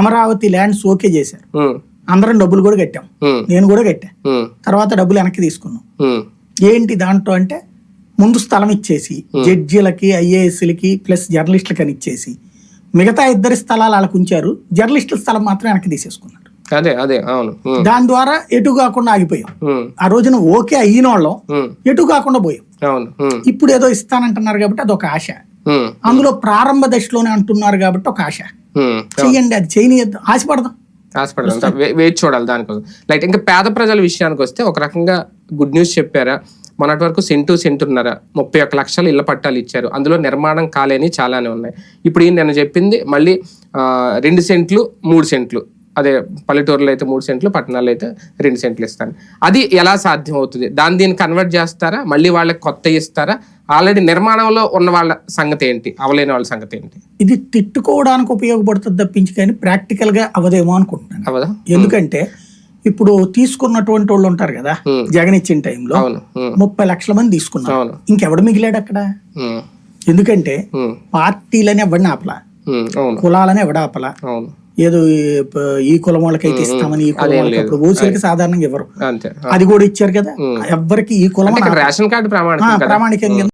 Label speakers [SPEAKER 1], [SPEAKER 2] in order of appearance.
[SPEAKER 1] Amaravati lands okay చేశారు. అందరం డబ్బులు కూడా కట్టాం. నేను కూడా కట్టా. తర్వాత డబ్బులు వెనక్కి తీసుకున్నాం. ఏంటి దాంట్లో అంటే ముందు స్థలం ఇచ్చేసి జడ్జీలకి ఐఏఎస్లకి ప్లస్ జర్నలిస్టులకి అని ఇచ్చేసి మిగతా ఇద్దరి స్థలాలు వాళ్ళకు ఉంచారు. జర్నలిస్టుల స్థలం మాత్రం వెనక్కి తీసేసుకున్నారు.
[SPEAKER 2] అదే అదే అవును.
[SPEAKER 1] దాని ద్వారా ఎటు కాకుండా ఆగిపోయాం. ఆ రోజున ఓకే అయిన వాళ్ళం ఎటు కాకుండా పోయాం. ఇప్పుడు ఏదో ఇస్తానంటున్నారు కాబట్టి అది ఒక ఆశ. అందులో ప్రారంభ దశలోనే అంటున్నారు కాబట్టి ఒక ఆశ. చెయ్యండి అది చేయనియద్దు. ఆశపడదాం.
[SPEAKER 2] వే- వేచి చూడాలి దానికోసం. లైట్ ఇంకా పేద ప్రజల విషయానికి వస్తే ఒక రకంగా గుడ్ న్యూస్ చెప్పారా? మొన్నటి వరకు సెంటు సెంటున్నర ముప్పై ఒక్క లక్షలు ఇళ్ళ పట్టాలు ఇచ్చారు. అందులో నిర్మాణం కాలేని చాలానే ఉన్నాయి. ఇప్పుడు నేను చెప్పింది మళ్ళీ రెండు సెంట్లు మూడు సెంట్లు. అదే పల్లెటూరులో అయితే మూడు సెంట్లు పట్టణాల్లో అయితే రెండు సెంట్లు ఇస్తాను. అది ఎలా సాధ్యం అవుతుంది దాన్ని దీన్ని కన్వర్ట్ చేస్తారా? మళ్ళీ వాళ్ళకి కొత్త ఇస్తారా? ఆల్రెడీ నిర్మాణంలో ఉన్న వాళ్ళ సంగతి ఏంటి? అవలేని వాళ్ళ సంగతి ఏంటి?
[SPEAKER 1] ఇది తిట్టుకోవడానికి ఉపయోగపడుతుంది తప్పించి కానీ ప్రాక్టికల్గా అవదేమో అనుకుంటున్నాను.
[SPEAKER 2] అవదా?
[SPEAKER 1] ఎందుకంటే ఇప్పుడు తీసుకున్నటువంటి వాళ్ళు ఉంటారు కదా. జగన్ ఇచ్చిన టైంలో ముప్పై లక్షల మంది తీసుకున్నారు. ఇంకెవడు మిగిలాడు అక్కడ? ఎందుకంటే పార్టీలని ఎవడిని ఆపలా? కులాలని ఎవడ ఆపలా?
[SPEAKER 2] అవును.
[SPEAKER 1] ఏదో ఈ- కులం వాళ్ళకైతే ఇస్తామని ఈ కులం వాళ్ళకి ఓసీలకి సాధారణంగా ఇవ్వరు. అది కూడా ఇచ్చారు కదా. ఎవ్వరికి ఈ కులం
[SPEAKER 2] రేషన్ కార్డు
[SPEAKER 1] ప్రామాణికంగా